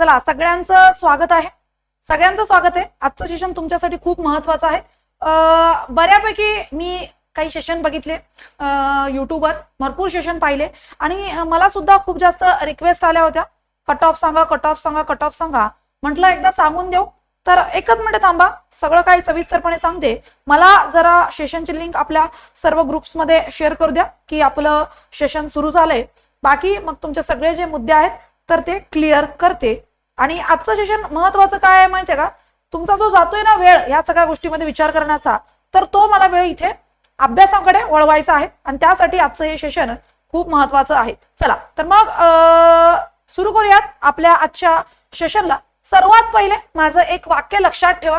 चला सगळ्यांचं स्वागत आहे. सगळ्यांचं स्वागत आहे. आजचं सेशन तुमच्यासाठी खूप महत्वाचं आहे. बऱ्यापैकी मी काही सेशन बघितले. युट्यूबवर भरपूर सेशन पाहिले. आणि मला सुद्धा खूप जास्त रिक्वेस्ट आल्या होत्या. कट ऑफ सांगा कट ऑफ सांगा कट ऑफ सांगा. म्हटलं एकदा सांगून देऊ. तर एकच मिनिट थांबा. सगळं काही सविस्तरपणे सांगते. मला जरा सेशनची लिंक आपल्या सर्व ग्रुप्समध्ये शेअर करू द्या की आपलं सेशन सुरू झालंय. बाकी मग तुमचे सगळे जे मुद्दे आहेत तर ते क्लिअर करते. आणि आजचं सेशन महत्वाचं काय आहे माहितीये का? तुमचा जो जातोय ना वेळ या सगळ्या गोष्टीमध्ये विचार करण्याचा तर तो मला वेळ इथे अभ्यासाकडे वळवायचा आहे. आणि त्यासाठी आजचं हे सेशन खूप महत्वाचं आहे. चला तर मग सुरू करूयात आपल्या आजच्या सेशनला सर्वात पहिले माझं एक वाक्य लक्षात ठेवा.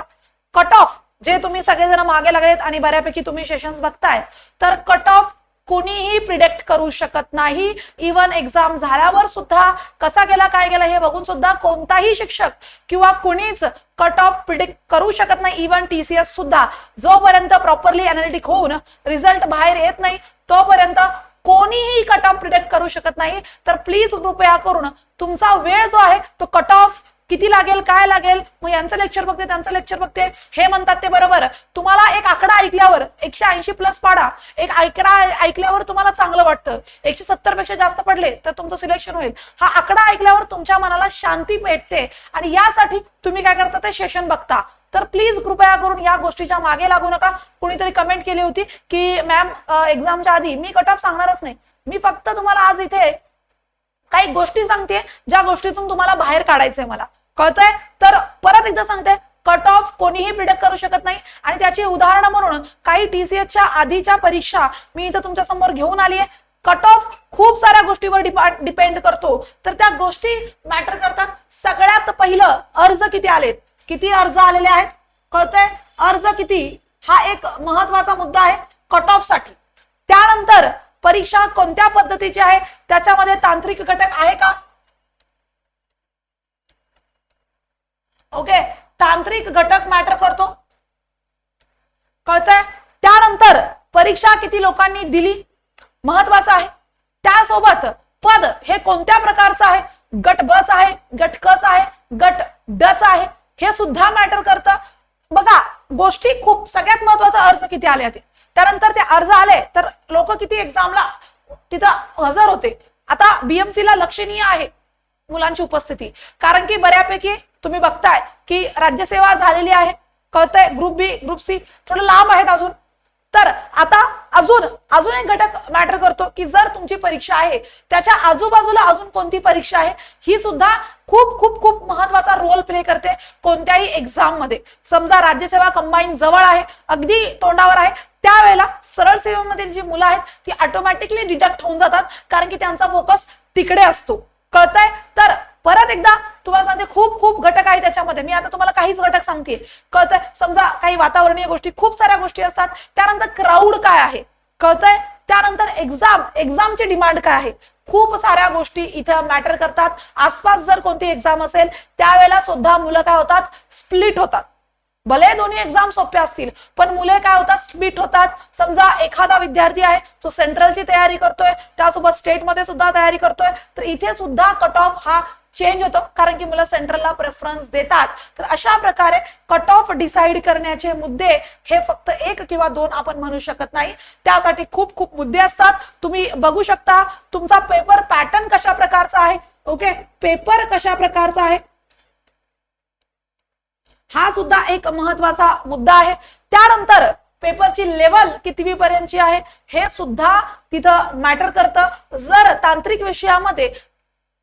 कट ऑफ जे तुम्ही सगळेजण मागे लागलेत आणि बऱ्यापैकी तुम्ही सेशन्स बघताय तर कट ऑफ कुणीही प्रिडिक्ट करू शकत नाही. इवन एक्झाम झाल्यावर सुद्धा कसा गेला काय गेला हे बघून सुद्धा कोणताही शिक्षक किंवा कुणीच कट ऑफ प्रिडिक्ट करू शकत नाही. इवन टीसीएस सुद्धा जोपर्यंत प्रॉपरली अनालिटिक होऊन रिझल्ट बाहेर येत नाही तोपर्यंत कोणीही कट ऑफ प्रिडिक्ट करू शकत नाही. तर प्लीज कृपया करून तुमचा वेळ जो आहे तो कट ऑफ किती लागेल काय लागेल? मग यांचं लेक्चर बघते त्यांचं लेक्चर बघते. हे म्हणतात ते बरोबर. तुम्हाला एक आकडा ऐकल्यावर एकशे ऐंशी प्लस पाडा. एक आकडा ऐकल्यावर तुम्हाला चांगलं वाटतं. एकशे सत्तरपेक्षा जास्त पडले तर तुमचं सिलेक्शन होईल. हा आकडा ऐकल्यावर तुमच्या मनाला शांती भेटते. आणि यासाठी तुम्ही काय करता ते सेशन बघता. तर प्लीज कृपया करून या गोष्टीच्या मागे लागू नका. कुणीतरी कमेंट केली होती की मॅम एक्झामच्या आधी मी कट ऑफ सांगणारच नाही. मी फक्त तुम्हाला आज इथे काही गोष्टी सांगते ज्या गोष्टीतून तुम्हाला बाहेर काढायचंय मला. कळतंय? तर परत एकदा सांगते कट ऑफ कोणीही प्रिडक्ट करू शकत नाही. आणि त्याची उदाहरणं म्हणून काही टीसीएसच्या आधीच्या परीक्षा मी इथं तुमच्यासमोर घेऊन आली आहे कट ऑफ खूप साऱ्या गोष्टीवर डिपेंड करतो. तर त्या गोष्टी मॅटर करतात. सगळ्यात पहिलं अर्ज किती आलेत? किती अर्ज आलेले आहेत? कळतंय? अर्ज किती? हा एक महत्त्वाचा मुद्दा आहे कट ऑफसाठी. त्यानंतर परीक्षा कोणत्या पद्धतीची आहे? त्याच्यामध्ये तांत्रिक घटक आहे का? ओके? तांत्रिक घटक मॅटर करतो. कळतंय? त्यानंतर परीक्षा किती लोकांनी दिली? महत्वाचं आहे. त्यासोबत पद हे कोणत्या प्रकारचं आहे? गट ब च आहे गट क च आहे गट ड च आहे. हे सुद्धा मॅटर करतं. बघा गोष्टी खूप सगळ्यात महत्त्वाचा अर्ज किती आले होते त्यानंतर ते अर्ज आले तर लोक किती एक्झामला तिथं हजर होते. आता बीएमसी ला लक्षणीय आहे. मुलांची उपस्थिती. कारण की बऱ्यापैकी तुम्ही बघताय की राज्यसेवा झालेली आहे. कळतंय ग्रुप बी ग्रुप सी थोडं लांब आहेत अजून. तर आता अजून अजून एक घटक मॅटर करतो की जर तुमची परीक्षा आहे त्याच्या आजूबाजूला अजून कोणती परीक्षा आहे ही सुद्धा खूप खूप खूप महत्त्वाचा रोल प्ले करते कोणत्याही एक्झाममध्ये. समजा राज्यसेवा कंबाईन जवळ आहे अगदी तोंडावर आहे त्यावेळेला सरळ सेवेमधील जी मुलं आहेत ती ऑटोमॅटिकली डिडक्ट होऊन जातात कारण की त्यांचा फोकस तिकडे असतो. कळतंय? तर परत एकदा तुम्हाला सांगते खूप खूप घटक आहे त्याच्यामध्ये. मी आता तुम्हाला काहीच घटक सांगते. कळतंय? समजा काही वातावरणीय गोष्टी खूप साऱ्या गोष्टी असतात. त्यानंतर क्राऊड काय आहे? कळतंय? त्यानंतर एक्झाम एक्झामची डिमांड काय आहे? खूप साऱ्या गोष्टी इथं मॅटर करतात. आसपास जर कोणती एक्झाम असेल त्यावेळेला सुद्धा मुलं काय होतात? स्प्लिट होतात. भले दोन्ही एक्झाम सोप्या असतील पण मुले काय होतात स्पीट होतात. समजा एखादा विद्यार्थी आहे तो सेंट्रलची तयारी करतोय त्यासोबत स्टेटमध्ये सुद्धा तयारी करतोय तर इथे सुद्धा कट ऑफ हा चेंज होतो कारण की मुलं सेंट्रलला प्रेफरन्स देतात. तर अशा प्रकारे कट ऑफ डिसाईड करण्याचे मुद्दे हे फक्त एक किंवा दोन आपण म्हणू शकत नाही. त्यासाठी खूप खूप मुद्दे असतात. तुम्ही बघू शकता तुमचा पेपर पॅटर्न कशा प्रकारचा आहे? ओके पेपर कशा प्रकारचा आहे? हा सुद्धा एक महत्त्वाचा मुद्दा आहे. त्यानंतर पेपरची लेवल कितवी पर्यंतची आहे हे सुद्धा तिथं मॅटर करतं. जर तांत्रिक विषयामध्ये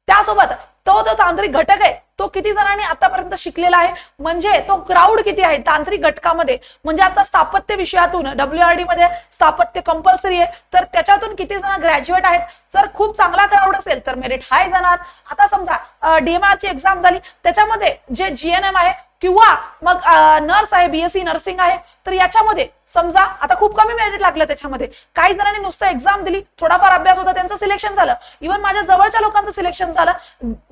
त्यासोबत तो जो तांत्रिक घटक आहे तो किती जणांनी आतापर्यंत शिकलेला आहे म्हणजे तो क्राऊड किती आहे तांत्रिक घटकामध्ये. म्हणजे आता स्थापत्य विषयातून डब्ल्यूआरडी मध्ये स्थापत्य कंपल्सरी आहे तर त्याच्यातून किती जण ग्रॅज्युएट आहेत? जर खूप चांगला क्राऊड असेल तर मेरिट हाय जाणार. आता समजा डीएमआर ची एक्झाम झाली त्याच्यामध्ये जे जीएनएम आहे किंवा मग नर्स आहे बीएससी नर्सिंग आहे तर याच्यामध्ये समजा आता खूप कमी मेरिट लागलं त्याच्यामध्ये. काही जणांनी नुसतं एक्झाम दिली थोडाफार अभ्यास होता त्यांचं सिलेक्शन झालं. इव्हन माझ्या जवळच्या लोकांचं सिलेक्शन झालं.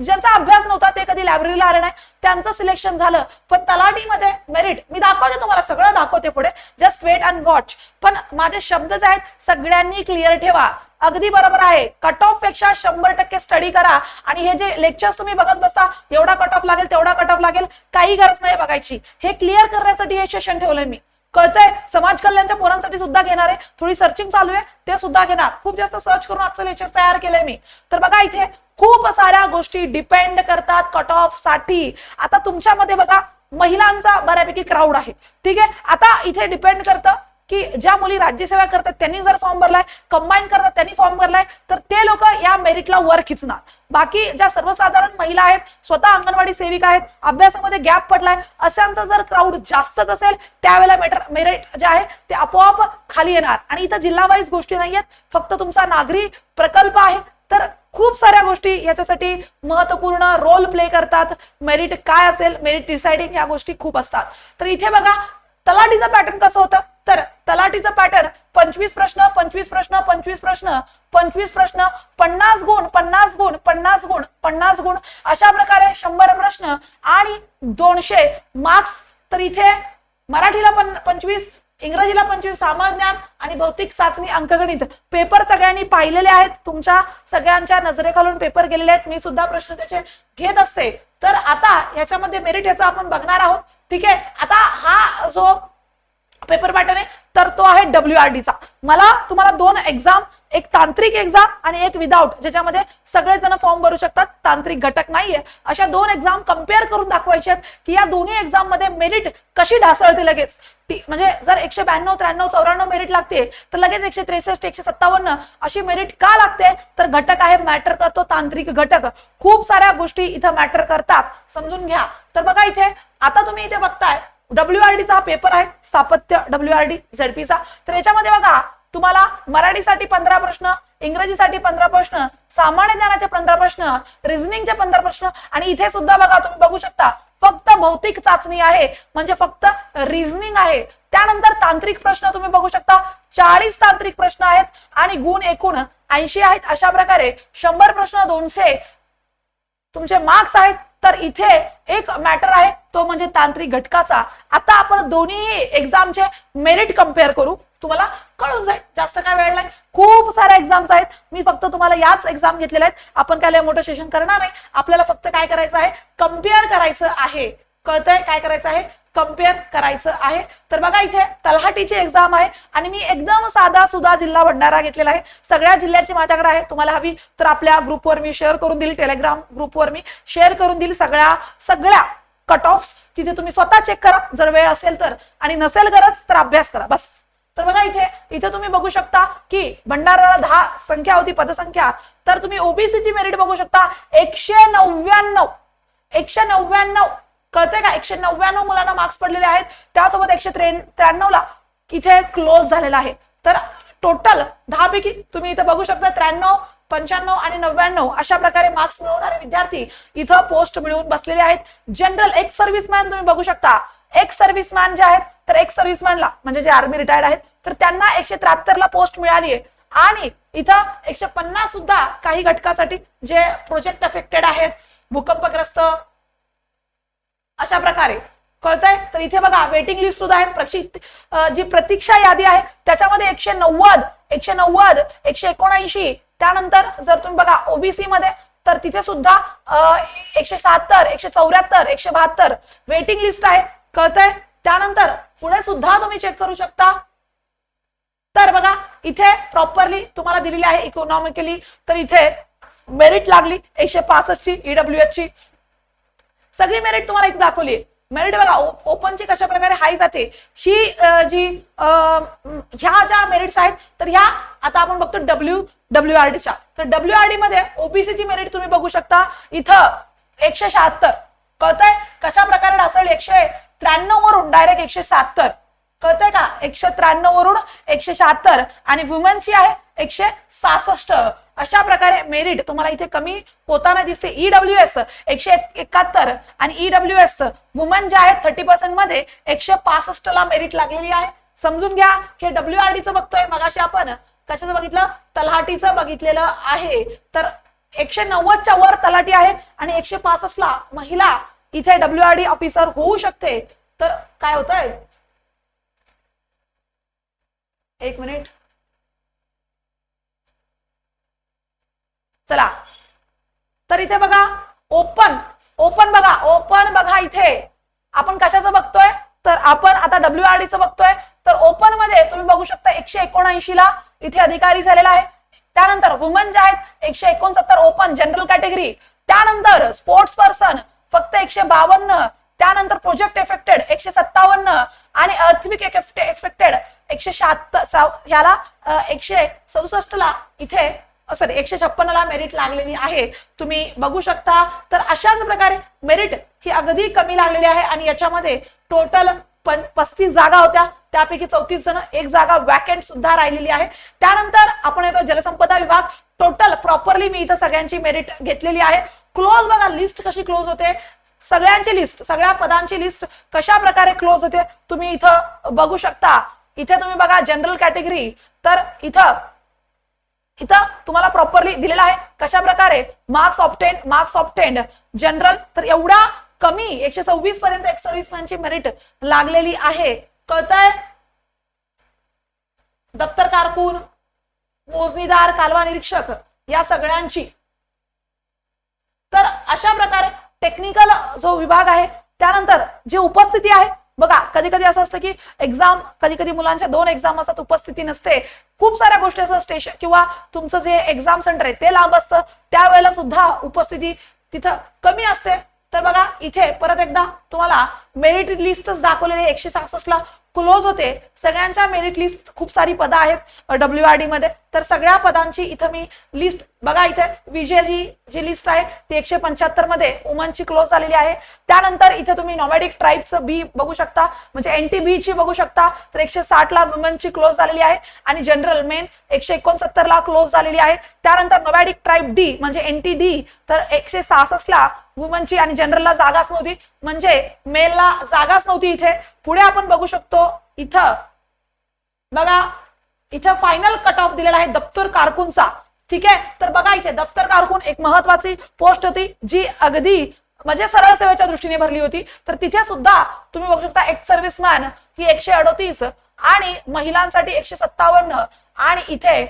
ज्यांचा अभ्यास नव्हता ते कधी लायब्ररीला आले नाही त्यांचं सिलेक्शन झालं. पण तलाठीमध्ये मेरिट मी दाखवते तुम्हाला सगळं दाखवते पुढे. जस्ट वेट अँड वॉच पण माझे शब्द जे आहेत सगळ्यांनी क्लिअर ठेवा. अगदी बरोबर आहे. कट ऑफपेक्षा शंभर टक्के स्टडी करा. आणि हे जे लेक्चर्स तुम्ही बघत बसता एवढा कट ऑफ लागेल तेवढा कट ऑफ लागेल काही गरज नाही बघायची. हे क्लिअर करण्यासाठी हे सेशन ठेवलंय मी. कळतंय? समाज कल्याणच्या पोरांसाठी सुद्धा घेणार आहे. थोडी सर्चिंग चालू आहे. ते सुद्धा घेणार. खूप जास्त सर्च करून आजचं लेक्चर तयार केलंय मी. तर बघा इथे खूप साऱ्या गोष्टी डिपेंड करतात कट ऑफसाठी. आता तुमच्यामध्ये बघा महिलांचा बऱ्यापैकी क्राऊड आहे. ठीक आहे? आता इथे डिपेंड करतं की ज्या मुली राज्यसेवा करतात त्यांनी जर फॉर्म भरलाय कंबाईन करतात त्यांनी फॉर्म भरलाय तर ते लोक या मेरिटला वर खिचणार. बाकी ज्या सर्वसाधारण महिला आहेत स्वतः अंगणवाडी सेविका आहेत अभ्यासामध्ये गॅप पडलाय अशांचा जर क्राऊड जास्तच असेल त्यावेळेला मेटर मेरिट जे आहे ते आपोआप खाली येणार. आणि इथं जिल्हा वाईज गोष्टी नाहीयेत फक्त तुमचा नागरी प्रकल्प आहे. तर खूप साऱ्या गोष्टी याच्यासाठी महत्त्वपूर्ण रोल प्ले करतात. मेरिट काय असेल मेरिट डिसाइडिंग या गोष्टी खूप असतात. तर इथे बघा तलाठीचं पॅटर्न कसं होतं? तर तलाठीचं पॅटर्न पंचवीस प्रश्न पंचवीस प्रश्न पंचवीस प्रश्न पंचवीस प्रश्न पन्नास गुण पन्नास गुण पन्नास गुण पन्नास गुण. अशा प्रकारे शंभर प्रश्न आणि दोनशे मार्क्स तर इथे मराठीला पण पंचवीस इंग्रजीला पंचवीस सामान्य ज्ञान आणि भौतिक चाचणी अंकगणित. पेपर सगळ्यांनी पाहिलेले आहेत. तुमच्या सगळ्यांच्या नजरेखालून पेपर गेलेले आहेत. मी सुद्धा प्रश्न त्याचे घेत असते. तर आता याच्यामध्ये मेरिट याचा आपण बघणार आहोत. ठीक आहे? आता हा जो पेपर पॅटर्न आहे तर तो आहे डब्ल्यू आर चा. मला तुम्हाला दोन एक्झाम एक तांत्रिक एक्झाम आणि एक विदाऊट ज्याच्यामध्ये सगळेजण फॉर्म भरू शकतात. तांत्रिक घटक नाहीये. अशा दोन एक्झाम कंपेअर करून दाखवायचे आहेत की या दोन्ही एक्झाममध्ये मेरिट कशी ढासळते लगेच. म्हणजे जर एकशे ब्याण्णव त्र्याण्णव चौऱ्याण्णव मेरिट लागते तर लगेच एकशे त्रेसष्ट एकशे सत्तावन्न अशी मेरिट का लागते? तर घटक आहे मॅटर करतो तांत्रिक घटक. खूप साऱ्या गोष्टी इथं मॅटर करतात. समजून घ्या. तर बघा इथे आता तुम्ही इथे बघताय डब्ल्यू आर चा पेपर आहे स्थापत्य डब्ल्यू आर डी झेडपीचा तर याच्यामध्ये बघा तुम्हाला मराठीसाठी पंधरा प्रश्न इंग्रजीसाठी पंधरा प्रश्न सामान्य ज्ञानाचे पंधरा प्रश्न रिझनिंगचे पंधरा प्रश्न आणि इथे सुद्धा बघा तुम्ही बघू शकता फक्त भौतिक चाचणी आहे म्हणजे फक्त रिझनिंग आहे. त्यानंतर तांत्रिक प्रश्न तुम्ही बघू शकता चाळीस तांत्रिक प्रश्न आहेत आणि गुण एकूण ऐंशी आहेत. अशा प्रकारे शंभर प्रश्न दोनशे तुमचे मार्क्स आहेत तर इथे एक मॅटर आहे तो म्हणजे तांत्रिक घटकाचा. आता आपण दोन्ही एक्झामचे मेरिट कंपेअर करू. तुम्हाला कळून जाईल जास्त काय वेळ नाही. खूप साऱ्या एक्झाम्स आहेत. मी फक्त तुम्हाला याच एक्झाम घेतलेल्या आहेत. आपण काय लय मोठं सेशन करणार नाही. आपल्याला फक्त काय करायचं आहे? कंपेअर करायचं आहे. कळतंय? काय करायचं आहे? कंपेअर करायचं आहे. तर बघा इथे तलहाटीची एक्झाम आहे आणि मी एकदम साधा सुधा जिल्हा भंडारा घेतलेला आहे. सगळ्या जिल्ह्याची माझ्याकडे आहे. तुम्हाला हवी तर आपल्या ग्रुपवर मी शेअर करून देईल टेलिग्राम ग्रुपवर मी शेअर करून देईल सगळ्या सगळ्या कट ऑफ तिथे तुम्ही स्वतः चेक करा. जर वेळ असेल तर. आणि नसेल गरज तर अभ्यास करा. बस. तर बघा इथे इथे तुम्ही बघू शकता की भंडाराला दहा संख्या होती पदसंख्या. तर तुम्ही ओबीसीची मेरिट बघू शकता. एकशे नव्याण्णव एकशे नव्याण्णव कळतंय का? एकशे नव्याण्णव मुलांना मार्क्स पडलेले आहेत. त्यासोबत एकशे त्र्याण्णव ला इथे क्लोज झालेला आहे. तर टोटल दहा पैकी तुम्ही इथं बघू शकता त्र्याण्णव पंच्याण्णव आणि नव्याण्णव अशा प्रकारे मार्क्स मिळवणारे विद्यार्थी इथं पोस्ट मिळवून बसलेले आहेत. जनरल एक्स सर्व्हिसमॅन तुम्ही बघू शकता. एक्स सर्व्हिसमॅन जे आहेत तर एक्स सर्व्हिसमॅनला म्हणजे जे आर्मी रिटायर्ड आहेत तर त्यांना एकशे त्र्याहत्तर ला पोस्ट मिळाली आहे. आणि इथं एकशे पन्नास सुद्धा काही घटकासाठी जे प्रोजेक्ट अफेक्टेड आहेत भूकंपग्रस्त अशा प्रकारे. कळतंय? तर इथे बघा वेटिंग लिस्ट सुद्धा आहे. प्रक्षित जी प्रतीक्षा यादी आहे त्याच्यामध्ये एकशे नव्वद एकशे नव्वद एकशे एकोणऐंशी. त्यानंतर जर तुम्ही बघा ओबीसी मध्ये तर तिथे सुद्धा एकशे शहात्तर एकशे चौऱ्याहत्तर एकशे बहात्तर. वेटिंग लिस्ट आहे. कळतंय? त्यानंतर पुढे सुद्धा तुम्ही चेक करू शकता. तर बघा इथे प्रॉपरली तुम्हाला दिलेली आहे इकॉनॉमिकली तर इथे मेरिट लागली एकशे पासष्ट ची ईडब्ल्यू एच ची. सगळी मेरिट तुम्हाला इथे दाखवली मेरिट बघा ओपनची कशा प्रकारे हाय जाते ही जी ह्या ज्या मेरिट्स आहेत तर ह्या आता आपण बघतो डब्ल्यू डब्ल्यू आर डीच्या तर डब्ल्यू आर डी मध्ये ओबीसीची मेरिट तुम्ही बघू शकता. इथं एकशे शहात्तर. कळतंय? कशा प्रकारे ढासळली? एकशे त्र्याण्णव वरून डायरेक्ट एकशे शहात्तर. कळतंय का? एकशे त्र्याण्णव वरून एकशे शहात्तर आणि वुमेनची आहे एकशे सासष्ट अशा प्रकारे मेरिट तुम्हाला इथे कमी होताना दिसते. ईडब्ल्यू एस एकशे एकाहत्तर आणि ईडब्ल्यू एस वुमन जे आहेत थर्टी पर्सेंटमध्ये एकशे पासष्ट ला मेरिट लागलेली आहे. समजून घ्या हे डब्ल्यू आर डीचं बघतोय. मगाशी आपण कशाचं बघितलं? तलाठीचं बघितलेलं आहे. तर एकशे नव्वदच्या वर तलाठी आहे आणि एकशे पासष्टला महिला इथे डब्ल्यू आर डी ऑफिसर होऊ शकते. तर काय होतंय? एक मिनिट. चला. तर इथे बघा ओपन ओपन बघा ओपन बघा इथे. आपण कशाचं बघतोय? तर आपण आता डब्ल्यू आर डीचं बघतोय. तर ओपनमध्ये तुम्ही बघू शकता एकशे एकोणऐंशी ला इथे अधिकारी झालेला आहे. त्यानंतर वुमन जे आहेत एकशे एकोणसत्तर ओपन जनरल कॅटेगरी त्यानंतर स्पोर्ट्स पर्सन फक्त एकशे बावन्न. त्यानंतर प्रोजेक्ट एफेक्टेड एकशे सत्तावन्न आणि अर्थमिक एफेक्टेड एकशे शहात्तर ह्याला एकशे सदुसष्ट ला इथे सॉरी एकशे छप्पन ला मेरिट लागलेली आहे. तुम्ही बघू शकता. तर अशाच प्रकारे मेरिट ही अगदी कमी लागलेली आहे आणि याच्यामध्ये टोटल पस्तीस जागा होत्या. त्यापैकी चौतीस जण एक जागा वॅकेंट सुद्धा राहिलेली आहे. त्यानंतर आपण येतो जलसंपदा विभाग. टोटल प्रॉपरली मी इथं सगळ्यांची मेरिट घेतलेली आहे. क्लोज बघा लिस्ट कशी क्लोज होते. सगळ्यांची लिस्ट सगळ्या पदांची लिस्ट कशा प्रकारे क्लोज होते तुम्ही इथं बघू शकता. इथे तुम्ही बघा जनरल कॅटेगरी तर इथं इथं तुम्हाला प्रॉपरली दिलेलं आहे कशा प्रकारे? Marks opted marks opted general तर एवढा कमी एकशे सव्वीस पर्यंत एक सर्व्हिसमॅनची मेरिट लागलेली आहे. कळतंय? दप्तर कारकून मोजणीदार कालवा निरीक्षक या सगळ्यांची. तर अशा प्रकारे टेक्निकल जो विभाग आहे त्यानंतर जी उपस्थिती आहे बघा कधी कधी असं असतं की एक्झाम कधी कधी मुलांच्या दोन एक्झाम असतात उपस्थिती नसते. खूप साऱ्या गोष्टी असतात स्टेशन किंवा तुमचं जे एक्झाम सेंटर आहे ते लांब असतं. त्यावेळेला सुद्धा उपस्थिती तिथं कमी असते. तर बघा इथे परत एकदा तुम्हाला मेरिट लिस्टच दाखवलेली एकशे सहासष्टला क्लोज होते. सगळ्यांच्या मेरिट लिस्ट खूप सारी पदं आहेत डब्ल्यू आर डी मध्ये. तर सगळ्या पदांची इथं मी लिस्ट बघा इथे विजयची जी लिस्ट आहे ती एकशे पंच्याहत्तरमध्ये वुमनची क्लोज झालेली आहे. त्यानंतर इथे तुम्ही नॉमॅडिक ट्राईबचं बी बघू शकता म्हणजे एन टी बी ची बघू शकता. तर एकशे साठ ला वुमनची क्लोज झालेली आहे आणि जनरल मेन एकशे एकोणसत्तर ला क्लोज झालेली आहे. त्यानंतर नॉमॅडिक ट्राईब डी म्हणजे एन टी डी तर एकशे सहासष्ट ला वुमनची आणि जनरलला जागाच नव्हती. म्हणजे मेलला जागाच नव्हती इथे. पुढे आपण बघू शकतो इथं. बघा इथं फायनल कट ऑफ दिलेला आहे दप्तर कारकूनचा. ठीक आहे? तर बघा इथे दप्तर कारकून एक महत्वाची पोस्ट होती जी अगदी म्हणजे सरळ सेवेच्या दृष्टीने भरली होती. तर तिथे सुद्धा तुम्ही बघू शकता एक सर्व्हिसमॅन ही एकशे अडोतीस आणि महिलांसाठी एकशे सत्तावन्न आणि इथे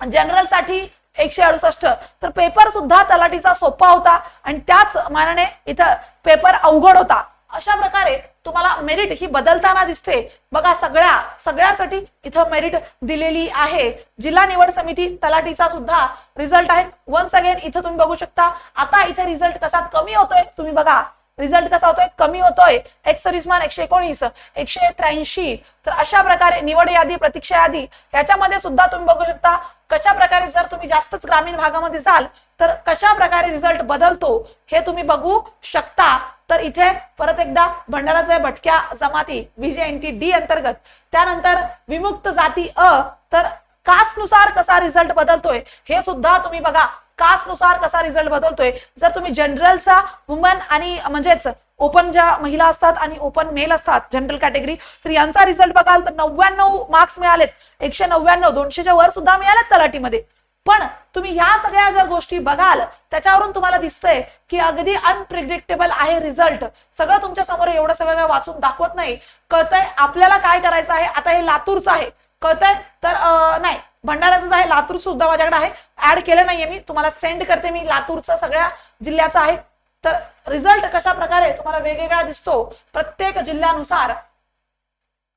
जनरलसाठी एकशे अडुसष्ट. तर पेपर सुद्धा तलाठीचा सोपा होता आणि त्याच मानाने इथं पेपर अवघड होता. अशा प्रकारे तुम्हाला मेरिट ही बदलताना दिसते. बघा सगळ्या सगळ्यासाठी इथं मेरिट दिलेली आहे. जिल्हा निवड समिती तलाठीचा सुद्धा रिझल्ट आहे. वन्स अगेन इथं तुम्ही बघू शकता. आता इथे रिझल्ट कसा कमी होतोय तुम्ही बघा. रिझल्ट कसा होतोय? कमी होतोय. एक मान एकशे एकोणीस एकशे त्र्याऐंशी. तर अशा प्रकारे निवड यादी प्रतीक्षा यादी याच्यामध्ये सुद्धा तुम्ही बघू शकता. कशा प्रकारे जर तुम्ही जास्तच ग्रामीण भागामध्ये जाल तर कशा प्रकारे रिझल्ट बदलतो हे तुम्ही बघू शकता. तर इथे परत एकदा भंडाराचे भटक्या जमाती व्हीजेएनटी डी अंतर्गत. त्यानंतर विमुक्त जाती अ तर कास्टनुसार कसा रिझल्ट बदलतोय हे सुद्धा तुम्ही बघा. कास्टनुसार कसा रिझल्ट बदलतोय? जर तुम्ही जनरलचा वुमन आणि म्हणजेच ओपन ज्या महिला असतात आणि ओपन मेल असतात जनरल कॅटेगरी तर यांचा रिझल्ट बघाल तर नव्याण्णव मार्क्स मिळालेत. एकशे नव्याण्णव दोनशेच्या वर सुद्धा मिळालेत तलाठीमध्ये. पण तुम्ही ह्या सगळ्या जर गोष्टी बघाल त्याच्यावरून तुम्हाला दिसतंय की अगदी अनप्रिडिक्टेबल आहे रिझल्ट सगळं तुमच्यासमोर एवढं सगळं काय वाचून दाखवत नाही. कळतंय आपल्याला काय करायचं आहे? आता हे लातूरचं आहे. कळतंय? तर नाही. भंडाऱ्याचं आहे. लातूर सुद्धा माझ्याकडे आहे. ऍड केलं नाहीये मी. तुम्हाला सेंड करते मी लातूरचं सगळ्या जिल्ह्याचं आहे. तर रिझल्ट कशा प्रकारे तुम्हाला वेगवेगळा दिसतो प्रत्येक जिल्ह्यानुसार?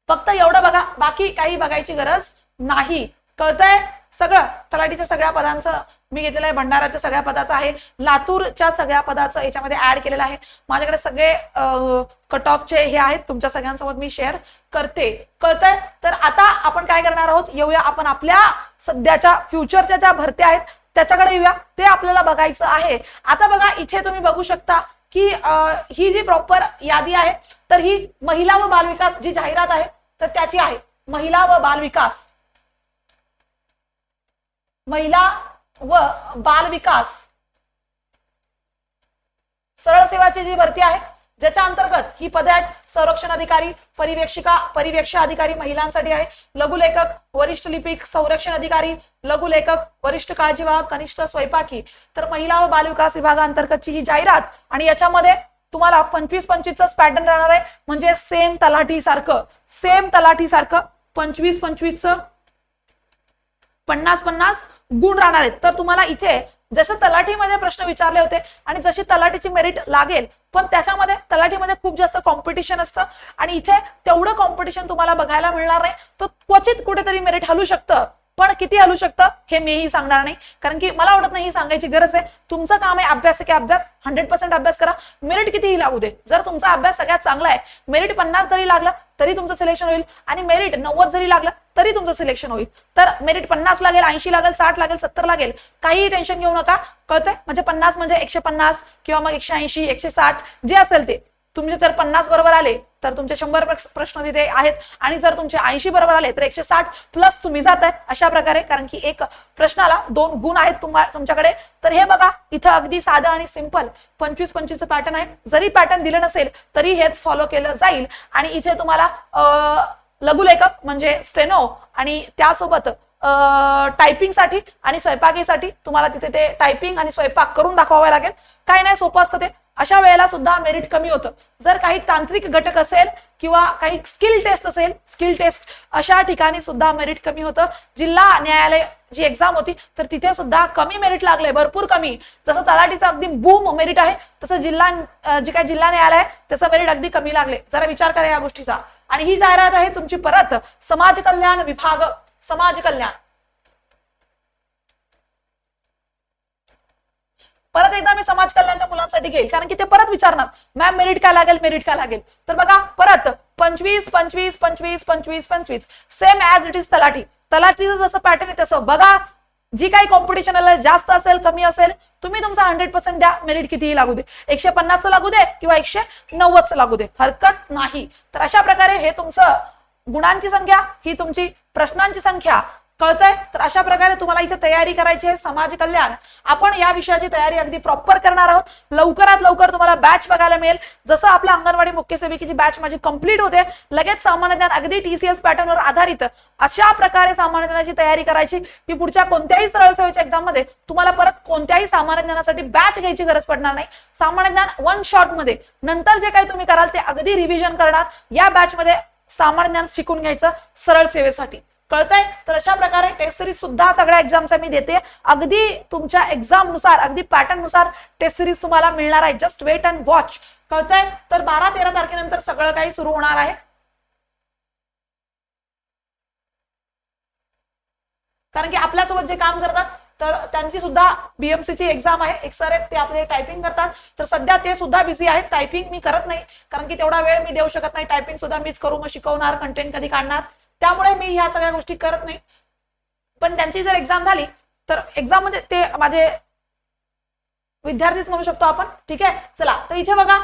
फक्त एवढं बघा बाकी काही बघायची गरज नाही. कळतंय? सगळं तलाठीच्या सगळ्या पदांचं मी घेतलेलं आहे भंडाराच्या सगळ्या पदाचं आहे लातूरच्या सगळ्या पदाचं याच्यामध्ये ऍड केलेलं आहे. माझ्याकडे सगळे कट ऑफचे हे आहेत तुमच्या सगळ्यांसोबत मी शेअर करते. कळतंय? तर आता आपण काय करणार आहोत? येऊया आपण आपल्या सध्याच्या फ्युचरच्या ज्या भरत्या आहेत त्याच्याकडे येऊया. ते आपल्याला बघायचं आहे. आता बघा इथे तुम्ही बघू शकता की ही जी प्रॉपर यादी आहे तर ही महिला व बालविकास जी जाहिरात आहे तर त्याची आहे. महिला व बालविकास. महिला व बाल विकास सरळ सेवाची जी भरती आहे ज्याच्या अंतर्गत ही पदे आहेत. संरक्षण अधिकारी परिवेक्षिका परिवेक्षा अधिकारी महिलांसाठी आहे. लघुलेखक वरिष्ठ लिपिक संरक्षण अधिकारी लघुलेखक वरिष्ठ काळजीवाहक कनिष्ठ स्वयंपाकी. तर महिला व बालविकास विभागाअंतर्गतची ही जाहिरात आणि याच्यामध्ये तुम्हाला पंचवीस पंचवीसच पॅटर्न राहणार आहे. म्हणजे सेम तलाठी सारखं सेम तलाठी सारखं पंचवीस पंचवीसचं पन्नास पन्नास गुण राहणार आहेत. तर तुम्हाला इथे जसे तलाठीमध्ये प्रश्न विचारले होते आणि जशी तलाठीची मेरिट लागेल पण त्याच्यामध्ये तलाठीमध्ये खूप जास्त कॉम्पिटिशन असतं. आणि इथे तेवढं कॉम्पिटिशन तुम्हाला बघायला मिळणार नाही. तर क्वचित कुठेतरी मेरिट हलू शकतं. पण किती हलू शकतं हे मीही सांगणार नाही. कारण की मला वाटत नाही ही सांगायची गरज आहे. तुमचं काम आहे अभ्यास की अभ्यास. हंड्रेड पर्सेंट अभ्यास करा. मेरिट कितीही लागू दे. जर तुमचा अभ्यास सगळ्यात चांगला आहे मेरिट पन्नास जरी लागला तरी तुमचं सिलेक्शन होईल. आणि मेरिट नव्वद जरी लागलं तरी तुमचं सिलेक्शन होईल. तर मेरिट पन्नास लागेल ऐंशी लागेल साठ लागेल सत्तर लागेल. काहीही टेन्शन घेऊ नका. कळतंय? म्हणजे पन्नास म्हणजे एकशे पन्नास किंवा मग एकशे ऐंशी एकशे साठ जे असेल ते. तुमचे जर पन्नास बरोबर आले तर तुमचे शंभर प्रश्न तिथे आहेत. आणि जर तुमचे ऐंशी बरोबर आले तर एकशे साठ प्लस तुम्ही जात आहे अशा प्रकारे. कारण की एक प्रश्नाला दोन गुण आहेत तुम्हाला तुमच्याकडे. तर हे बघा इथं अगदी साधं आणि सिंपल पंचवीस पंचवीसचं पॅटर्न आहे. जरी पॅटर्न दिलं नसेल तरी हेच फॉलो केलं जाईल. आणि इथे तुम्हाला अं, लघुलेखक म्हणजे स्टेनो आणि त्यासोबत टायपिंगसाठी आणि स्वयंपाकीसाठी तुम्हाला तिथे ते टायपिंग आणि स्वयंपाक करून दाखवावे लागेल. काय नाही सोपं असतं ते. अशा वेळेला सुद्धा मेरिट कमी होतं. जर काही तांत्रिक घटक असेल किंवा काही स्किल टेस्ट असेल स्किल टेस्ट अशा ठिकाणी सुद्धा मेरिट कमी होतं. जिल्हा न्यायालय जी एक्झाम होती तर तिथे सुद्धा कमी मेरिट लागले भरपूर कमी. जसं तलाठीचं अगदी बूम मेरिट आहे तसं जिल्हा जे काय जिल्हा न्यायालय आहे त्याचं मेरिट अगदी कमी लागले. जरा विचार करा या गोष्टीचा. आणि ही जाहिरात आहे तुमची परत समाज कल्याण विभाग. समाज कल्याण. परत एकदा मी समाज कल्याणच्या मुलांसाठी घेईल कारण की ते परत विचारणार. मॅम मेरिट काय लागेल? मेरिट काय लागेल? तर बघा परत पंचवीस पंचवीस पंचवीस पंचवीस पंचवीस. सेम ऍज इट इज तलाठी. तलाठीचं जसं पॅटर्न आहे तसं. बघा जी काही कॉम्पिटिशन जास्त असेल कमी असेल तुम्ही तुमचा हंड्रेड पर्सेंट द्या. मेरिट कितीही लागू दे. एकशे पन्नासचं लागू दे किंवा एकशे नव्वदचं लागू दे. हरकत नाही. तर अशा प्रकारे हे तुमचं गुणांची संख्या ही तुमची प्रश्नांची संख्या कळतंय? तर अशा प्रकारे तुम्हाला इथे तयारी करायची आहे समाज कल्याण. आपण या विषयाची तयारी अगदी प्रॉपर करणार आहोत. लवकरात लवकर तुम्हाला बॅच बघायला मिळेल. जसं आपल्या अंगणवाडी मुख्य सेविकेची बॅच माझी कंप्लीट होते लगेच सामान्य ज्ञान अगदी टीसीएस पॅटर्नवर आधारित अशा प्रकारे सामान्य ज्ञानाची तयारी करायची की पुढच्या कोणत्याही सरळ सेवेच्या एक्झाममध्ये तुम्हाला परत कोणत्याही सामान्य ज्ञानासाठी बॅच घ्यायची गरज पडणार नाही. सामान्य ज्ञान वन शॉटमध्ये. नंतर जे काही तुम्ही कराल ते अगदी रिव्हिजन करणार. या बॅच मध्ये सामान्य ज्ञान शिकून घ्यायचं सरळ सेवेसाठी. कळतंय? तर अशा प्रकारे टेस्ट सिरीज सुद्धा सगळ्या एक्झामचा मी देते. अगदी तुमच्या एक्झामनुसार अगदी पॅटर्ननुसार टेस्ट सिरीज तुम्हाला मिळणार आहे. जस्ट वेट अँड वॉच कळतंय? तर बारा तेरा तारखेनंतर सगळं काही सुरू होणार आहे. कारण की आपल्यासोबत जे काम करतात तर त्यांची सुद्धा बीएमसीची एक्झाम आहे. एक सर आहेत ते आपले टायपिंग करतात. तर सध्या ते सुद्धा बिझी आहेत. टायपिंग मी करत नाही. कारण की तेवढा वेळ मी देऊ शकत नाही. टायपिंग सुद्धा मीच करू मग शिकवणार कंटेंट कधी काढणार. त्यामुळे मी ह्या सगळ्या गोष्टी करत नाही. पण त्यांची जर एक्झाम झाली तर एक्झाम म्हणजे ते माझे विद्यार्थीच म्हणू शकतो आपण. ठीक आहे? चला तर इथे बघा.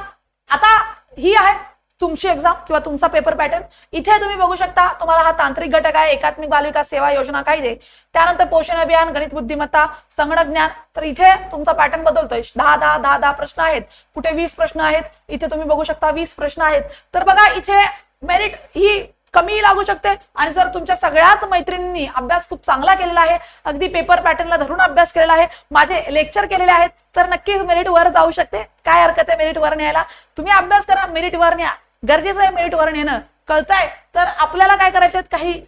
आता ही आहे तुमची एक्झाम किंवा तुमचा पेपर पॅटर्न इथे तुम्ही बघू शकता तुम्हाला हा तांत्रिक घटक आहे एकात्मिक बालविकास सेवा योजना कायदे. त्यानंतर पोषण अभियान गणित बुद्धिमत्ता संगणक ज्ञान. तर इथे तुमचा पॅटर्न बदलतोय. दहा दहा दहा दहा प्रश्न आहेत. कुठे वीस प्रश्न आहेत? इथे तुम्ही बघू शकता वीस प्रश्न आहेत. तर बघा इथे मेरिट ही कमी लागू शकते. आणि जर तुमच्या सगळ्याच मैत्रिणींनी अभ्यास खूप चांगला केलेला आहे अगदी पेपर पॅटर्नला धरून अभ्यास केलेला आहे माझे लेक्चर केलेले आहेत तर नक्कीच मेरिट वर जाऊ शकते. काय हरकत आहे मेरिट वर न्यायला? तुम्ही अभ्यास करा मेरिट वर न्या. गरजेचं आहे मेरिट वर येणं. कळतंय? तर आपल्याला काय करायचे आहेत? काही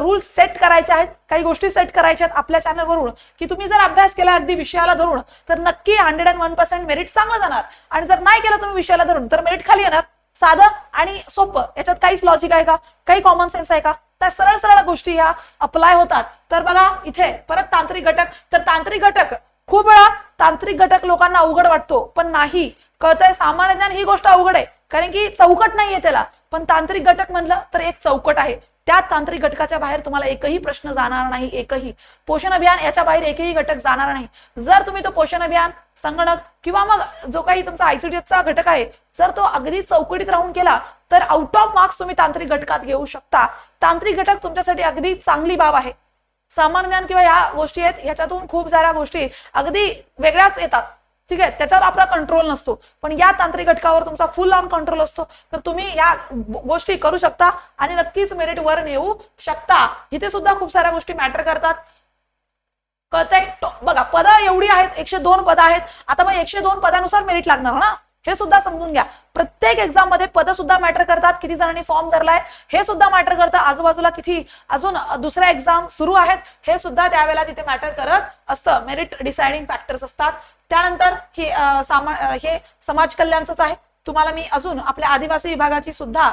रूल सेट करायचे आहेत. काही गोष्टी सेट करायच्या आहेत आपल्या चॅनलवरून की तुम्ही जर अभ्यास केला अगदी विषयाला धरून तर नक्की hundred and one percent merit चांगलं जाणार. आणि जर नाही केलं तुम्ही विषयाला धरून तर मेरिट खाली येणार. साधं आणि सोपं. याच्यात काहीच लॉजिक आहे का? काही कॉमन सेन्स आहे का? त्या सरळ सरळ गोष्टी ह्या अप्लाय होतात. तर बघा इथे परत तांत्रिक घटक. तर तांत्रिक घटक खूप वेळा तांत्रिक घटक लोकांना अवघड वाटतो पण नाही. कळतंय? सामान्य ज्ञान ही गोष्ट अवघड आहे. कारण की चौकट नाहीये त्याला. पण तांत्रिक घटक म्हणलं तर एक चौकट आहे. त्या तांत्रिक घटकाच्या बाहेर तुम्हाला एकही प्रश्न जाणार नाही एकही. पोषण अभियान याच्या बाहेर एकही घटक जाणार नाही. जर तुम्ही तो पोषण अभियान संगणक किंवा मग जो काही तुमचा आयसीडीएसचा घटक आहे जर तो अगदी चौकटीत राहून केला तर आउट ऑफ मार्क्स तुम्ही तांत्रिक घटकात घेऊ शकता. तांत्रिक घटक तुमच्यासाठी अगदी चांगली बाब आहे. सामान्य ज्ञान किंवा या गोष्टी आहेत ह्याच्यातून खूप साऱ्या गोष्टी अगदी वेगळ्याच येतात. ठीक आहे? त्याच्यावर आपला कंट्रोल नसतो. पण या तांत्रिक घटकावर तुमचा फुल ऑन कंट्रोल असतो. तर तुम्ही या गोष्टी करू शकता आणि नक्कीच मेरिट वर नेऊ शकता. इथे सुद्धा खूप साऱ्या गोष्टी मॅटर करतात. कळतंय? बघा पद एवढी आहेत एकशे दोन पद आहेत. आता मग एकशे दोन पदानुसार मेरिट लागणार ना? हे सुद्धा समजून घ्या. प्रत्येक एक्झाममध्ये पद सुद्धा मॅटर करतात. किती जणांनी फॉर्म भरलाय हे सुद्धा मॅटर करतं. आजूबाजूला किती अजून दुसऱ्या एक्झाम सुरू आहेत हे सुद्धा त्यावेळेला तिथे मॅटर करत असतं. मेरिट डिसाइडिंग फॅक्टर्स असतात. त्यानंतर हे सामा हे समाज कल्याणच आहे. तुम्हाला मी अजून आपल्या आदिवासी विभागाची सुद्धा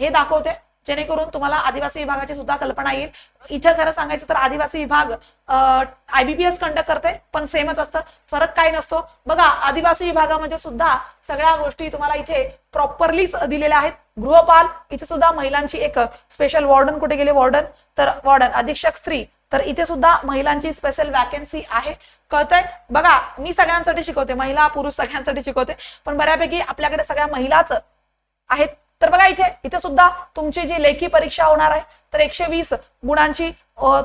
हे दाखवते. जेणेकरून तुम्हाला आदिवासी विभागाची सुद्धा कल्पना येईल. इथं खरं सांगायचं तर आदिवासी विभाग आयबीपीएस कंडक्ट करते पण सेमच असतं. फरक काय नसतो. बघा आदिवासी विभागामध्ये सुद्धा सगळ्या गोष्टी तुम्हाला इथे प्रॉपरलीच दिलेल्या आहेत. गृहपाल इथे सुद्धा महिलांची एक स्पेशल वॉर्डन कुठे गेले? वॉर्डन तर वॉर्डन अधीक्षक स्त्री. तर इथे सुद्धा महिलांची स्पेशल वॅकन्सी आहे. कळतंय? बघा मी सगळ्यांसाठी शिकवते. महिला पुरुष सगळ्यांसाठी शिकवते. पण बऱ्यापैकी आपल्याकडे सगळ्या महिलाच आहेत. तर बघा इथे इथे सुद्धा तुमची जी लेखी परीक्षा होणार आहे तर एकशे वीस गुणांची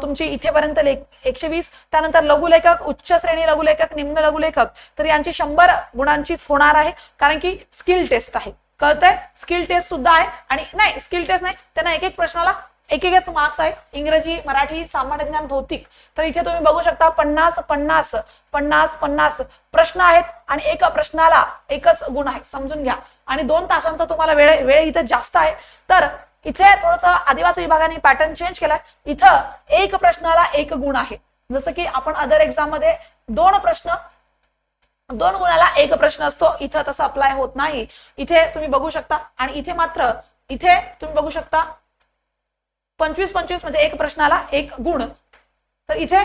तुमची इथेपर्यंत लेख एकशे वीस. त्यानंतर लघुलेखक उच्च श्रेणी लघुलेखक निम्न लघुलेखक तर यांची शंभर गुणांचीच होणार आहे कारण की स्किल टेस्ट आहे. कळतंय? स्किल टेस्ट सुद्धा आहे आणि नाही स्किल टेस्ट नाही त्यांना एक एक प्रश्नाला एक एकच मार्क्स आहे इंग्रजी मराठी सामान्य ज्ञान भौतिक. तर इथे तुम्ही बघू शकता पन्नास पन्नास पन्नास पन्नास प्रश्न आहेत आणि एका प्रश्नाला एकच गुण आहे. समजून घ्या. आणि दोन तासांचा तुम्हाला वेळ वेळ इथे जास्त आहे. तर इथे थोडस आदिवासी विभागाने पॅटर्न चेंज केलाय. इथं एक प्रश्नाला एक गुण आहे. जसं की आपण अदर एक्झाममध्ये दोन प्रश्न दोन गुणाला एक प्रश्न असतो. इथं तसं अप्लाय होत नाही. इथे तुम्ही बघू शकता. आणि इथे मात्र इथे तुम्ही बघू शकता पंचवीस पंचवीस म्हणजे एक प्रश्नाला एक गुण. तर इथे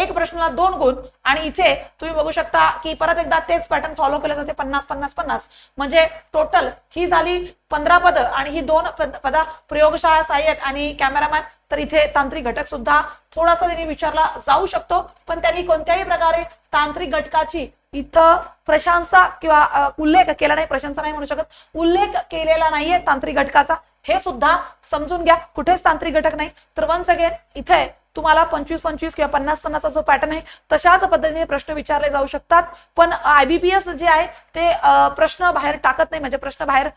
एक प्रश्नाला दोन गुण आणि इथे तुम्ही बघू शकता की परत एकदा तेच पॅटर्न फॉलो केलं जाते पन्नास पन्नास पन्नास. म्हणजे टोटल ही झाली पंधरा पद आणि ही दोन पद- पदा प्रयोगशाळा सहाय्यक आणि कॅमेरामॅन तर इथे तांत्रिक घटक सुद्धा थोडासा त्यांनी विचारला जाऊ शकतो पण त्यांनी कोणत्याही प्रकारे तांत्रिक घटकाची इथं प्रशंसा किंवा उल्लेख केला नाही प्रशंसा नाही म्हणू शकत. उल्लेख केलेला नाहीये तांत्रिक घटकाचा. हे सुद्धा समजून घ्या. कुठेच तांत्रिक घटक नाही. तर वन्स अगेन इथे तुम्हाला पंचवीस पंचवीस किंवा पन्नास पन्नासचा जो पॅटर्न आहे तशाच पद्धतीने प्रश्न विचारले जाऊ शकतात. पण आयबीपीएस जे आहे ते प्रश्न बाहेर टाकत नाही. म्हणजे प्रश्न बाहेर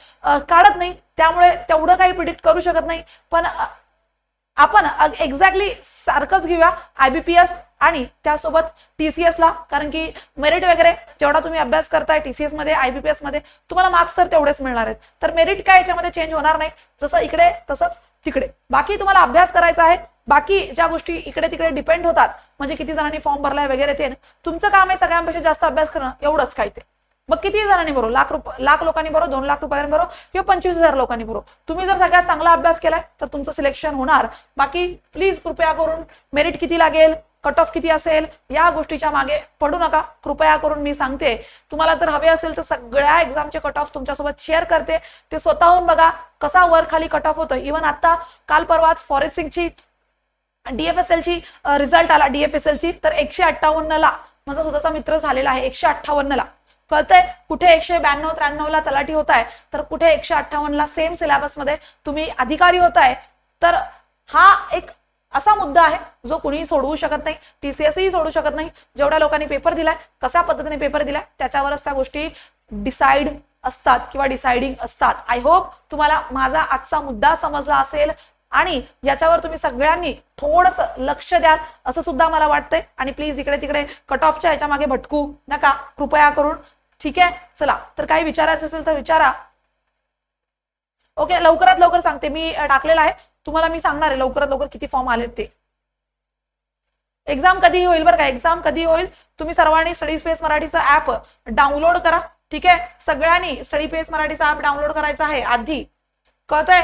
काढत नाही. त्यामुळे तेवढं काही प्रिडिक्ट करू शकत नाही. पण आपण एक्झॅक्टली सारखंच घेऊया. आयबीपीएस आणि त्यासोबत टीसीएस ला कारण की मेरिट वगैरे जेवढा तुम्ही अभ्यास करताय टीसीएसमध्ये आयबीपीएसमध्ये तुम्हाला मार्क्स तर तेवढेच मिळणार आहेत. तर मेरिट काय याच्यामध्ये चेंज होणार नाही. जसं इकडे तसंच तिकडे. बाकी तुम्हाला अभ्यास करायचा आहे. बाकी ज्या गोष्टी इकडे तिकडे डिपेंड होतात म्हणजे किती जणांनी फॉर्म भरलाय वगैरे ते तुमचं काम आहे सगळ्यांपेक्षा जास्त अभ्यास करणं एवढंच काय ते. मग किती जणांनी भरू? लाख रुपये लाख लोकांनी भरो दोन लाख रुपयांनी भरो किंवा पंचवीस हजार लोकांनी भरो? तुम्ही जर सगळ्यात चांगला अभ्यास केलाय तर तुमचं सिलेक्शन होणार. बाकी प्लीज कृपया करून मेरिट किती लागेल? कट ऑफ किती असेल? या गोष्टीच्या मागे पडू नका. कृपया करून मी सांगते. तुम्हाला जर हवे असेल तर सगळ्या एक्झामचे कट ऑफ तुमच्यासोबत शेअर करते. ते स्वतःहून बघा कसा वर खाली कट ऑफ होतं. इव्हन आता काल परवाच फॉरेन्सिकची डीएफएसएलची रिझल्ट आला डीएफएसएलची तर एकशे अठ्ठावन्न ला माझा स्वतःचा मित्र झालेला आहे एकशे अठ्ठावन्न ला. कळतंय? कुठे एकशे ब्याण्णव त्र्याण्णव ला तलाठी होत आहे तर कुठे एकशे अठ्ठावन्न ला सेम सिलेबसमध्ये तुम्ही अधिकारी होत आहे तर हा एक असा मुद्दा आहे जो कुणीही सोडवू शकत नाही टीसीएसही सोडू शकत नाही. जेवढ्या लोकांनी पेपर दिलाय कशा पद्धतीने पेपर दिलाय त्याच्यावरच त्या गोष्टी डिसाईड असतात किंवा डिसाइडिंग असतात. आय होप तुम्हाला माझा आजचा मुद्दा समजला असेल आणि याच्यावर तुम्ही सगळ्यांनी थोडस लक्ष द्याल असं सुद्धा मला वाटतंय. आणि प्लीज इकडे तिकडे कट ऑफच्या ह्याच्या मागे भटकू नका कृपया करून. ठीक आहे? चला तर काही विचारायचं असेल तर विचारा. ओके लवकरात लवकर सांगते. मी टाकलेला आहे. तुम्हाला मी सांगणार आहे लवकरात लवकर किती फॉर्म आले ते. एक्झाम कधी होईल बरं का? एक्झाम कधी होईल तुम्ही सर्वांनी स्टडी स्पेस मराठीचा ऍप डाउनलोड करा. ठीक आहे? सगळ्यांनी स्टडी स्पेस मराठीचा ऍप डाउनलोड करायचा आहे आधी. कळतंय?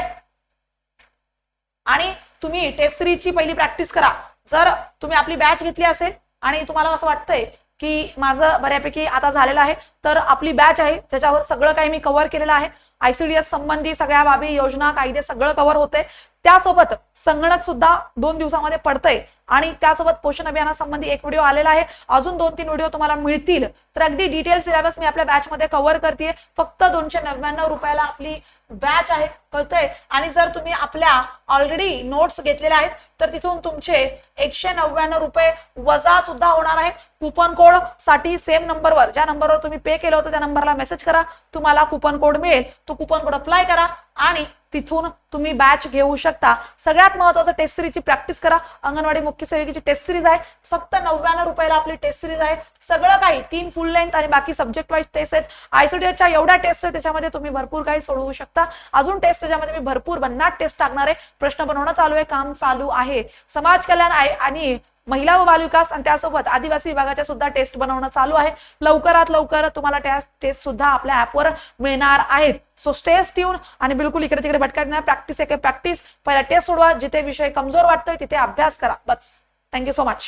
आणि तुम्ही टेस्ट सिरीजची पहिली प्रॅक्टिस करा. जर तुम्ही आपली बॅच घेतली असेल आणि तुम्हाला असं वाटतंय की माझं बऱ्यापैकी आता झालेलं आहे. तर आपली बॅच आहे. त्याच्यावर सगळं काही मी कव्हर केलेलं आहे. आयसीडीएस संबंधी सगळ्या बाबी योजना कायदे सगळं कव्हर होते त्यासोबत संगणक सुद्धा दोन दिवसामध्ये पडतंय. आणि त्यासोबत पोषण अभियानासंबंधी एक व्हिडिओ आलेला आहे. अजून दोन तीन व्हिडिओ तुम्हाला मिळतील. तर अगदी डिटेल सिलेबस मी आपल्या बॅच मध्ये कव्हर करते फक्त दोनशे नव्याण्णव रुपयाला आपली बॅच आहे. कळतंय? आणि जर तुम्ही आपल्या ऑलरेडी नोट्स घेतलेल्या आहेत तर तिथून तुमचे एकशे नव्याण्णव रुपये वजा सुद्धा होणार आहे. कुपन कोडसाठी सेम नंबरवर ज्या नंबरवर तुम्ही पे केलं होतं त्या नंबरला मेसेज करा. तुम्हाला कुपन कोड मिळेल. तो कुपन कोड अप्लाय करा. आणि तिथून तुम्ही बॅच घेऊ शकता. सगळ्यात महत्वाचं टेस्ट सिरीजची प्रॅक्टिस करा. अंगणवाडी मुख्य सेविकेची टेस्ट सिरीज आहे. फक्त नव्याण्णव रुपयाला आपली टेस्ट सिरीज आहे. सगळं काही तीन फुल लेंथ आणि बाकी सब्जेक्ट वाईज टेस्ट आहेत. आयसीडीएसच्या एवढ्या टेस्ट आहेत त्याच्यामध्ये तुम्ही भरपूर काही सोडवू शकता. अजून टेस्ट त्याच्यामध्ये मी भरपूर भन्नाट टेस्ट टाकणार आहे. प्रश्न बनवणं चालू आहे काम चालू आहे. समाज कल्याण आहे आणि महिला व बालविकास आणि त्यासोबत आदिवासी विभागाच्या सुद्धा टेस्ट बनवणं चालू आहे. लवकरात लवकर तुम्हाला त्या टेस्ट सुद्धा आपल्या ऍपवर मिळणार आहेत. सो स्टेस ट्यून आणि बिलकुल इकडे तिकडे भटकायचं नाही. प्रॅक्टिस एक प्रॅक्टिस पहिला टेस्ट सोडवा. जिथे विषय कमजोर वाटतोय तिथे अभ्यास करा. बस. Thank you so much